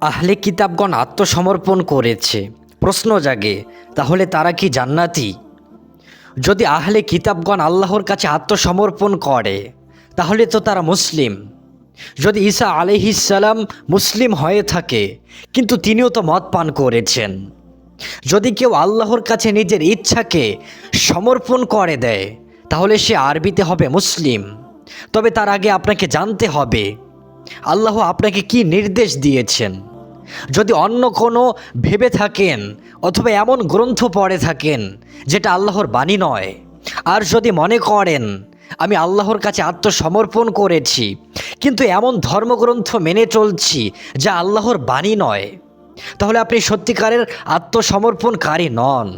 আহলে কিতাবগণ আত্মসমর্পণ করেছে। প্রশ্ন জাগে, তাহলে তারা কি জান্নাতি? যদি আহলে কিতাবগণ আল্লাহর কাছে আত্মসমর্পণ করে, তাহলে তো তারা মুসলিম। যদি ঈসা আলহিসাল্লাম মুসলিম হয়ে থাকে, কিন্তু তিনিও তো মদ পান করেছেন। যদি কেউ আল্লাহর কাছে নিজের ইচ্ছাকে সমর্পণ করে দেয়, তাহলে সে আরবিতে হবে মুসলিম। তবে তার আগে আপনাকে জানতে হবে আল্লাহ আপনাকে কি নির্দেশ দিয়েছেন? যদি অন্য কোনো ভেবে থাকেন অথবা এমন গ্রন্থ পড়ে থাকেন, যেটা আল্লাহর বাণী নয়, আর যদি মনে করেন, আমি আল্লাহর কাছে আত্মসমর্পণ করেছি, কিন্তু এমন ধর্মগ্রন্থ মেনে চলছি যা আল্লাহর বাণী নয়, তাহলে আপনি সত্যিকারের আত্মসমর্পণকারী নন।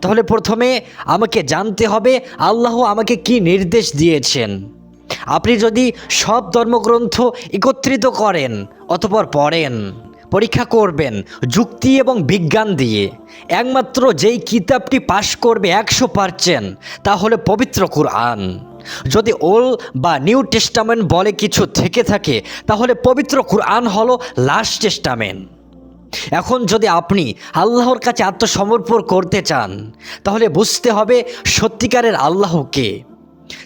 তাহলে প্রথমে আমাকে জানতে হবে আল্লাহ আমাকে কি নির্দেশ দিয়েছেন। আপনি যদি সব ধর্মগ্রন্থ একত্রিত করেন অতপর পড়েন, পরীক্ষা করবেন, যুক্তি এবং বিজ্ঞান দিয়ে, একমাত্র যেই কিতাবটি পাশ করবে একশো পারসেন্ট তা হলো পবিত্র কুরআন। যদি ওল বা নিউ টেস্টামেন্ট বলে কিছু থেকে থাকে, তাহলে পবিত্র কুরআন হলো লাস্ট টেস্টামেন্ট। এখন যদি আপনি আল্লাহর কাছে আত্মসমর্পণ করতে চান, তাহলে বুঝতে হবে সত্যিকারের আল্লাহকে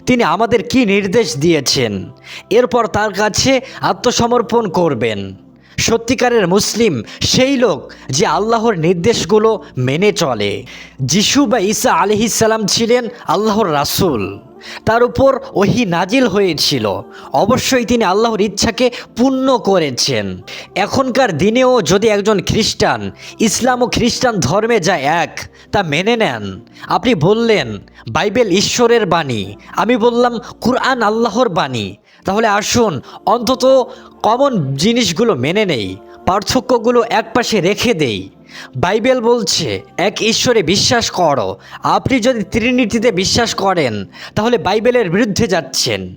তিনি আমাদের কি নির্দেশ দিয়েছেন? এরপর তার কাছে আত্মসমর্পণ করবেন। সত্যিকারের মুসলিম সেই লোক যে আল্লাহর নির্দেশগুলো মেনে চলে। যিশু বা ঈসা আলিহিসাল্লাম ছিলেন আল্লাহর রাসূল। তার উপর ওহি নাজিল হয়েছিল। অবশ্যই তিনি আল্লাহর ইচ্ছাকে পূর্ণ করেছেন। এখনকার দিনেও যদি একজন খ্রিস্টান, ইসলাম ও খ্রিস্টান ধর্মে যা এক তা মেনে নেন। আপনি বললেন, বাইবেল ঈশ্বরের বাণী। আমি বললাম, কুরআন আল্লাহর বাণী। তাহলে আসুন, অন্তত কমন জিনিসগুলো মেনে নেই, পার্থক্যগুলো একপাশে রেখে দেই। বাইবেল বলছে, এক ঈশ্বরে বিশ্বাস করো। আপনি যদি ত্রিনিটিতে বিশ্বাস করেন, তাহলে বাইবেলের বিরুদ্ধে যাচ্ছেন।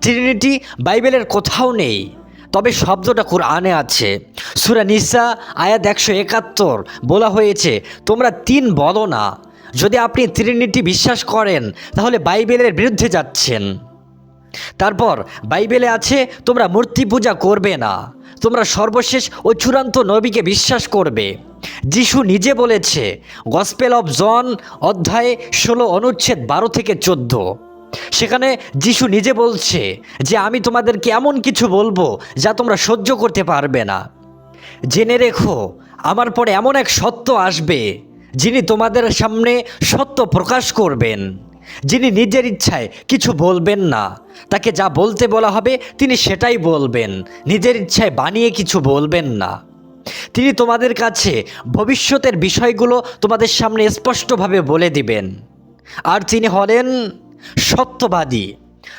ট্রিনিটি বাইবেলের কোথাও নেই। তবে শব্দটা কোরআনে আছে। সুরা নিসা আয়াত একশো একাত্তর বলা হয়েছে, তোমরা তিন বলো না। যদি আপনি ত্রিনিটি বিশ্বাস করেন, তাহলে বাইবেলের বিরুদ্ধে যাচ্ছেন। তারপর, বাইবেলে আছে, তোমরা মূর্তি পূজা করবে না। তোমরা সর্বশেষ ও চূড়ান্ত নবীকে বিশ্বাস করবে। যিশু নিজে বলেছে, গসপেল অফ জন, অধ্যায়ে ষোলো অনুচ্ছেদ বারো থেকে চোদ্দ। সেখানে যিশু নিজে বলছে যে, আমি তোমাদেরকে এমন কিছু বলব যা তোমরা সহ্য করতে পারবে না। জেনে রেখো, আমার পরে এমন এক সত্য আসবে, যিনি তোমাদের সামনে সত্য প্রকাশ করবেন। যিনি নিজের ইচ্ছায় কিছু বলবেন না, তাকে যা বলতে বলা হবে তিনি সেটাই বলবেন, নিজের ইচ্ছায় বানিয়ে কিছু বলবেন না। তিনি তোমাদের কাছে ভবিষ্যতের বিষয়গুলো তোমাদের সামনে স্পষ্টভাবে বলে দিবেন। আর তিনি হলেন সত্যবাদী।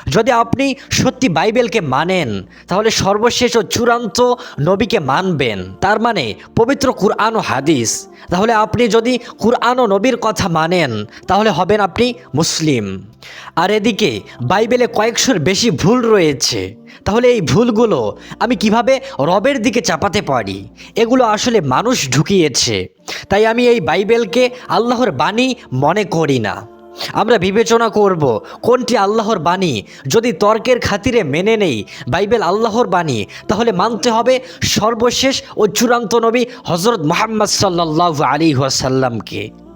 যদি আপনি সত্যি বাইবেলকে মানেন, তাহলে সর্বশেষ ও চূড়ান্ত নবীকে মানবেন। তার মানে পবিত্র কুরআন ও হাদিস। তাহলে আপনি যদি কুরআন ও নবীর কথা মানেন, তাহলে হবেন আপনি মুসলিম। আর এদিকে বাইবেলে কয়েকশোর বেশি ভুল রয়েছে। তাহলে এই ভুলগুলো আমি কীভাবে রবের দিকে চাপাতে পারি? এগুলো আসলে মানুষ ঢুকিয়েছে। তাই আমি এই বাইবেলকে আল্লাহর বাণী মনে করি না। আমরা বিবেচনা করব কোনটি আল্লাহর বাণী। যদি তর্কের খাতিরে মেনে নেই বাইবেল আল্লাহর বাণী, তাহলে মানতে হবে সর্বশেষ ও চূড়ান্ত নবী হজরত মোহাম্মদ সাল্লাহ আলী ওয়াসাল্লামকে।